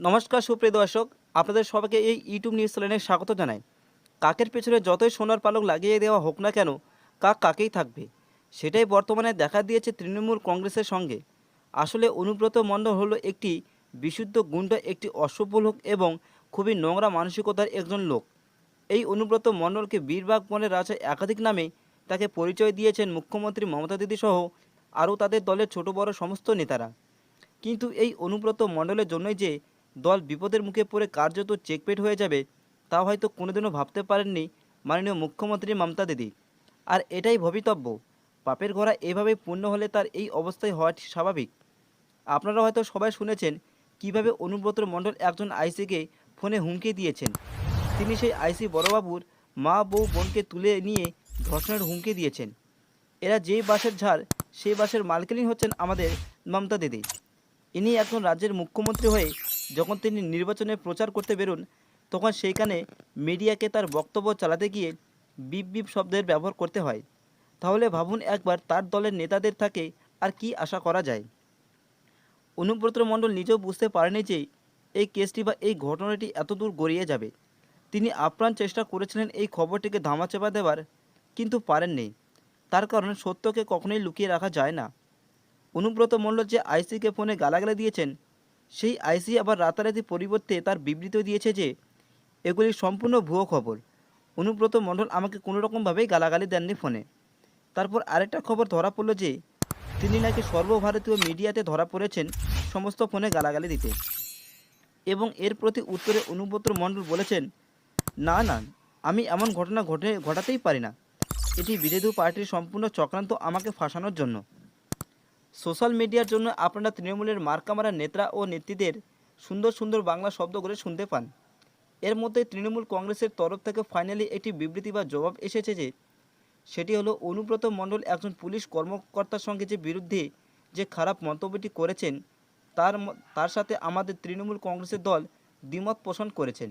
নমস্কার, সুপ্রিয় দর্শক, আপনাদের সবাইকে এই ইউটিউব নিউজ চ্যানেলে স্বাগত জানাই। কাকের পেছনে যতই সোনার পালক লাগিয়ে দেওয়া হোক না কেন, কাক কাকেই থাকবে? সেটাই বর্তমানে দেখা দিয়েছে তৃণমূল কংগ্রেসের সঙ্গে। আসলে অনুব্রত মণ্ডল হলো একটি বিশুদ্ধ গুন্ডা, একটি অসভ্য লোক এবং খুবই নোংরা মানসিকতার একজন লোক। এই অনুব্রত মণ্ডলকে বীরবাগ বনের রাজা একাধিক নামে তাকে পরিচয় দিয়েছেন মুখ্যমন্ত্রী মমতা দিদি সহ আরও তাদের দলের ছোট বড় সমস্ত নেতারা। কিন্তু এই অনুব্রত মণ্ডলের জন্যই যে দল বিপদের মুখে পড়ে কার্যত চেকপেট হয়ে যাবে, তা হয়তো কোনোদিনও ভাবতে পারেননি মাননীয় মুখ্যমন্ত্রী মমতা দিদি। আর এটাই ভবিতব্য, পাপের ঘোড়া এভাবে পূর্ণ হলে তার এই অবস্থায় হওয়া ঠিক স্বাভাবিক। আপনারা হয়তো সবাই শুনেছেন কীভাবে অনুব্রত মণ্ডল একজন আইসিকে ফোনে হুমকি দিয়েছেন। তিনি সেই আইসি বড়বাবুর মা বউ বোনকে তুলে নিয়ে ধর্ষণের হুমকি দিয়েছেন। এরা যেই বাসের ঝাড়, সেই বাসের মালকিনই হচ্ছেন আমাদের মমতা দিদি। ইনি এখন রাজ্যের মুখ্যমন্ত্রী হয়ে যখন তিনি নির্বাচনে প্রচার করতে বেরোন, তখন সেইখানে মিডিয়াকে তার বক্তব্য চালাতে গিয়ে বিপ বিপ শব্দের ব্যবহার করতে হয়। তাহলে ভাবুন একবার তার দলের নেতাদের থাকে আর কি আশা করা যায়। অনুব্রত মণ্ডল নিজেও বুঝতে পারেনি যে এই কেসটি বা এই ঘটনাটি এত দূর গড়িয়ে যাবে। তিনি আপ্রাণ চেষ্টা করেছিলেন এই খবরটিকে ধামাচাপা দেওয়ার কিন্তু পারেননি। তার কারণ সত্যকে কখনোই লুকিয়ে রাখা যায় না। অনুব্রত মণ্ডল যে আইসিকে ফোনে গালাগালি দিয়েছেন, সেই আইসি আবার রাতারাতি পরিবর্তে তার বিবৃতি দিয়েছে যে, এগুলি সম্পূর্ণ ভুয়ো খবর। অনুব্রত মণ্ডল আমাকে কোনো রকমভাবেই গালাগালি দেননি ফোনে। তারপর আরেকটা খবর ধরা পড়ল যে, তিনি নাকি সর্বভারতীয় মিডিয়াতে ধরা পড়েছেন সমস্ত ফোনে গালাগালি দিতে। এবং এর প্রতি উত্তরে অনুব্রত মণ্ডল বলেছেন, না না, আমি এমন ঘটনা ঘটে, ঘটাতেই পারি না। এটি বিরোধী পার্টির সম্পূর্ণ চক্রান্ত আমাকে ফাঁসানোর জন্য। সোশ্যাল মিডিয়ার জন্য আপনারা তৃণমূলের মার্কামারা নেতা ও নেত্রীদের সুন্দর সুন্দর বাংলা শব্দগুলো শুনতে পান। এর মধ্যে তৃণমূল কংগ্রেসের তরফ থেকে ফাইনালি একটি বিবৃতি বা জবাব এসেছে যে, সেটি হলো, অনুব্রত মণ্ডল একজন পুলিশ কর্মকর্তার সঙ্গে যে বিরুদ্ধে যে খারাপ মন্তব্যটি করেছেন, তার তার সাথে আমাদের তৃণমূল কংগ্রেসের দল দ্বিমত পোষণ করেছেন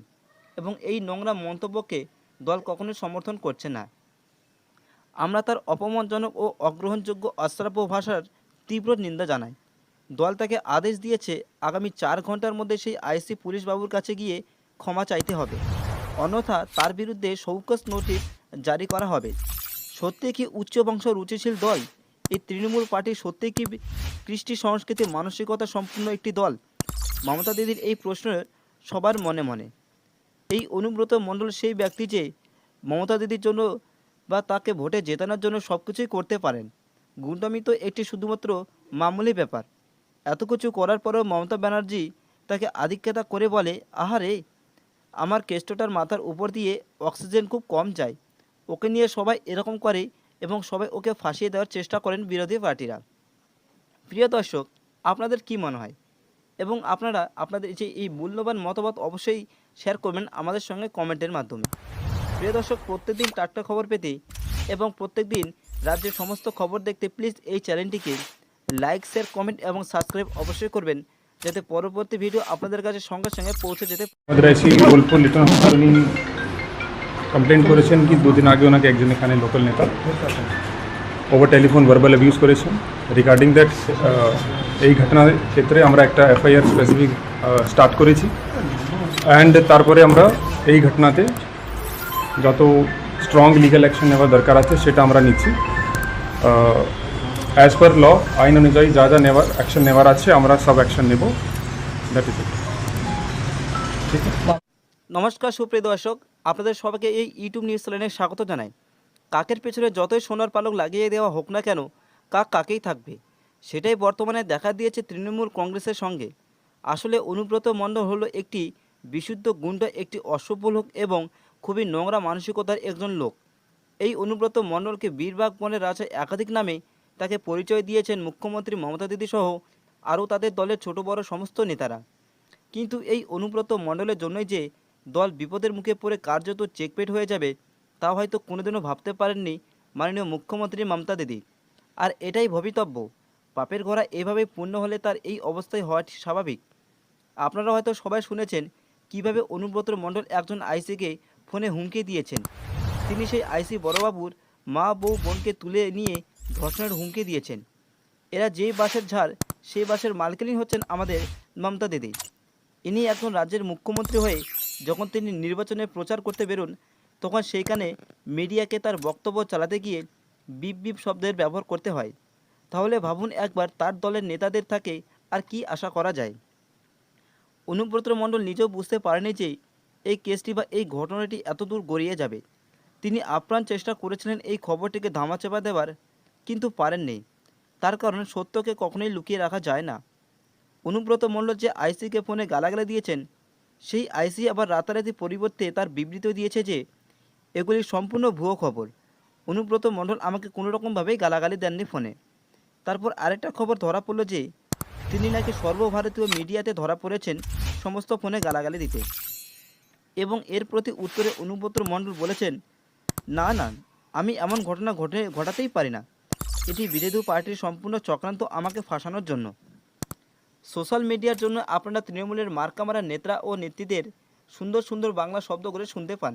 এবং এই নোংরা মন্তব্যকে দল কখনোই সমর্থন করছে না। আমরা তার অপমানজনক ও অগ্রহণযোগ্য অশ্রাব্য ভাষার তীব্র নিন্দা জানায়। দল তাকে আদেশ দিয়েছে আগামী চার ঘণ্টার মধ্যে সেই আইসি পুলিশ বাবুর কাছে গিয়ে ক্ষমা চাইতে হবে। অন্যথা তার বিরুদ্ধে শৌকস নোটিশ জারি করা হবে। সত্যি কি উচ্চ বংশ রুচিশীল দল? এই তৃণমূল পার্টি সত্যি কি কৃষ্টি সংস্কৃতি মানসিকতা সম্পূর্ণ একটি দল? মমতা দিদির এই প্রশ্ন সবার মনে মনে। এই অনুব্রত মণ্ডল সেই ব্যক্তি যে মমতা দিদির জন্য বা তাকে ভোটে জেতানোর জন্য সব কিছুই করতে পারেন। গুন্ডামি তো একটি শুধুমাত্র মামুলি ব্যাপার। এত কিছু করার পরেও মমতা ব্যানার্জি তাকে আধিক্যতা করে বলে আহারে আমার কেষ্টটার মাথার উপর দিয়ে অক্সিজেন খুব কম যায়। ওকে নিয়ে সবাই এরকম করে এবং সবাই ওকে ফাঁসিয়ে দেওয়ার চেষ্টা করেন বিরোধী পার্টিরা। প্রিয় দর্শক, আপনাদের কি মনে হয়? এবং আপনারা, আপনাদের যে এই মূল্যবান মতামত অবশ্যই শেয়ার করবেন আমাদের সঙ্গে কমেন্টের মাধ্যমে। প্রিয় দর্শক, প্রত্যেকদিন টাটকা খবর পেতে এবং প্রত্যেকদিন রাজ্যের সমস্ত খবর দেখতে প্লিজ এই চ্যানেলটিকে লাইক শেয়ার কমেন্ট এবং সাবস্ক্রাইব অবশ্যই করবেন, যাতে পরবর্তী ভিডিও আপনাদের কাছে সঙ্গে সঙ্গে পৌঁছে যেতে বোলপুর কমপ্লেন করেছেন কি দুদিন আগে ওনাকে একজন এখানে লোকাল নেতা ওভার টেলিফোন ভার্বাল অ্যাবিউজ করেছেন। রিগার্ডিং দ্যাট এই ঘটনার ক্ষেত্রে আমরা একটা এফআইআর স্পেসিফিক স্টার্ট করেছি। অ্যান্ড তারপরে আমরা এই ঘটনাতে যত স্ট্রং লিগ্যাল অ্যাকশন নেওয়া দরকার আছে সেটা আমরা নিচ্ছি। অ্যাজ পার ল আইন অনুযায়ী যা যা নেওয়ার অ্যাকশন নেওয়ার আছে, আমরা সব অ্যাকশন নেব। দ্যাট ইজ ঠিক নমস্কার, সুপ্রিয় দর্শক। আপনাদের সবাইকে এই ইউটিউব নিউজ চ্যানেলে স্বাগত জানাই। কাকের পেছনে যতই সোনার পালক লাগিয়ে দেওয়া হোক না কেন, কাক কাকেই থাকবে? সেটাই বর্তমানে দেখা দিয়েছে তৃণমূল কংগ্রেসের সঙ্গে। আসলে অনুব্রত মণ্ডল হলো একটি বিশুদ্ধ গুন্ডা, একটি অসভ্য লোক এবং খুবই নোংরা মানসিকতার একজন লোক। এই অনুব্রত মণ্ডলকে বীরবাগ মনের রাজা একাধিক নামে তাকে পরিচয় দিয়েছেন মুখ্যমন্ত্রী মমতা দিদি সহ আরও তাদের দলের ছোট বড় সমস্ত নেতারা। কিন্তু এই অনুব্রত মণ্ডলের জন্যই যে দল বিপদের মুখে পড়ে কার্যত চেকপেট হয়ে যাবে, তা হয়তো কোনোদিনও ভাবতে পারেননি মাননীয় মুখ্যমন্ত্রী মমতা দিদি। আর এটাই ভবিতব্য, পাপের ঘোড়া এভাবে পূর্ণ হলে তার এই অবস্থায় হওয়া ঠিক স্বাভাবিক। আপনারা হয়তো সবাই শুনেছেন, কীভাবে অনুব্রত মণ্ডল একজন আইসিকে ফোনে হুমকি দিয়েছেন। তিনি সেই আইসি বড়বাবুর মা বউ বোনকে তুলে নিয়ে ধর্ষণের হুমকি দিয়েছেন। এরা যেই বাসের ঝাড়, সেই বাসের মালকিনই হচ্ছেন আমাদের মমতা দিদি। ইনি একজন রাজ্যের মুখ্যমন্ত্রী হয়ে যখন তিনি নির্বাচনে প্রচার করতে বেরোন, তখন সেইখানে মিডিয়াকে তার বক্তব্য চালাতে গিয়ে বিপ বিপ শব্দের ব্যবহার করতে হয়। তাহলে ভাবুন একবার তার দলের নেতাদের থাকে আর কি আশা করা যায়। অনুব্রত মণ্ডল নিজেও বুঝতে পারেনি যে এই কেসটি বা এই ঘটনাটি এত দূর গড়িয়ে যাবে। তিনি আপ্রাণ চেষ্টা করেছিলেন এই খবরটিকে ধামাচাপা দেওয়ার কিন্তু পারেননি। তার কারণ সত্যকে কখনোই লুকিয়ে রাখা যায় না। অনুব্রত মণ্ডল যে আইসিকে ফোনে গালাগালি দিয়েছেন, সেই আইসি আবার রাতারাতি পরিবর্তে তার বিবৃতি দিয়েছে যে, এগুলি সম্পূর্ণ ভুয়ো খবর। অনুব্রত মণ্ডল আমাকে কোনো রকমভাবেই গালাগালি দেননি ফোনে। তারপর আরেকটা খবর ধরা পড়ল যে, তিনি নাকি সর্বভারতীয় মিডিয়াতে ধরা পড়েছেন সমস্ত ফোনে গালাগালি দিতে। এবং এর প্রতি উত্তরে অনুব্রত মণ্ডল বলেছেন না না, আমি এমন ঘটনা ঘটে, ঘটাতেই পারি না। এটি বিরোধী পার্টির সম্পূর্ণ চক্রান্ত আমাকে ফাঁসানোর জন্য। সোশ্যাল মিডিয়ার জন্য আপনারা তৃণমূলের মার্কামারা নেতা ও নেত্রীদের সুন্দর সুন্দর বাংলা শব্দ করে শুনতে পান।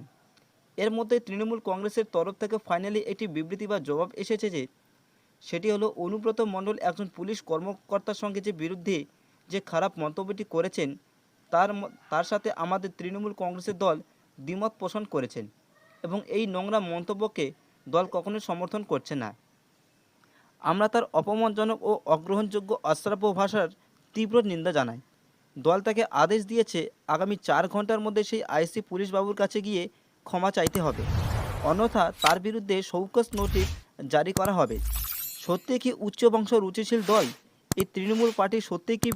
এর মধ্যে তৃণমূল কংগ্রেসের তরফ থেকে ফাইনালি একটি বিবৃতি বা জবাব এসেছে যে, সেটি হলো, অনুব্রত মণ্ডল একজন পুলিশ কর্মকর্তার সঙ্গে যে বিরুদ্ধে যে খারাপ মন্তব্যটি করেছেন, তার তার সাথে আমাদের তৃণমূল কংগ্রেসের দল দ্বিমত পোষণ করেছেন। এবং এই নোংরা মন্তব্যকে দল কখনোই সমর্থন করছে না। আমরা তার অপমানজনক ও অগ্রহণযোগ্য অশ্রাব্য ভাষার তীব্র নিন্দা জানাই। দল তাকে আদেশ দিয়েছে আগামী চার ঘণ্টার মধ্যে সেই আইসি পুলিশ বাবুর কাছে গিয়ে ক্ষমা চাইতে হবে। অন্যথা তার বিরুদ্ধে শৌকস নোটিশ জারি করা হবে। সত্যি কি উচ্চ বংশ রুচিশীল দল? এই তৃণমূল পার্টি সত্যি কি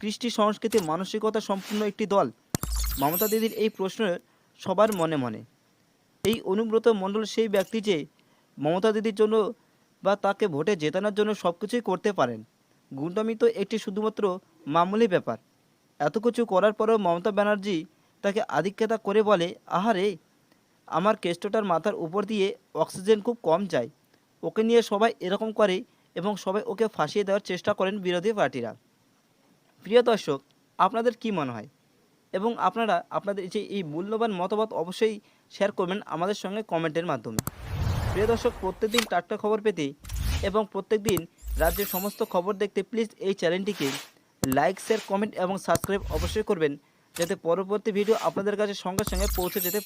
কৃষ্টি সংস্কৃতি মানসিকতা সম্পূর্ণ একটি দল? মমতা দিদির এই প্রশ্ন সবার মনে মনে। এই অনুব্রত মণ্ডল সেই ব্যক্তি যে মমতা দিদির জন্য বা তাকে ভোটে জেতানোর জন্য সব কিছুই করতে পারেন। গুন্ডামি তো একটি শুধুমাত্র মামুলি ব্যাপার। এত কিছু করার পরেও মমতা ব্যানার্জি তাকে আধিক্যতা করে বলে আহারে আমার কেষ্টটার মাথার উপর দিয়ে অক্সিজেন খুব কম যায়। ওকে নিয়ে সবাই এরকম করে এবং সবাই ওকে ফাঁসিয়ে দেওয়ার চেষ্টা করেন বিরোধী পার্টিরা। প্রিয় দর্শক, আপনাদের কি মনে হয়? এবং আপনারা, আপনাদের যে এই মূল্যবান মতামত অবশ্যই শেয়ার করবেন আমাদের সঙ্গে কমেন্টের মাধ্যমে। প্রিয় দর্শক, প্রত্যেকদিন টাটকা খবর পেতে এবং প্রত্যেকদিন রাজ্যের সমস্ত খবর দেখতে প্লিজ এই চ্যানেলটিকে লাইক শেয়ার কমেন্ট এবং সাবস্ক্রাইব অবশ্যই করবেন, যাতে পরবর্তী ভিডিও আপনাদের কাছে সঙ্গে সঙ্গে পৌঁছে যেতে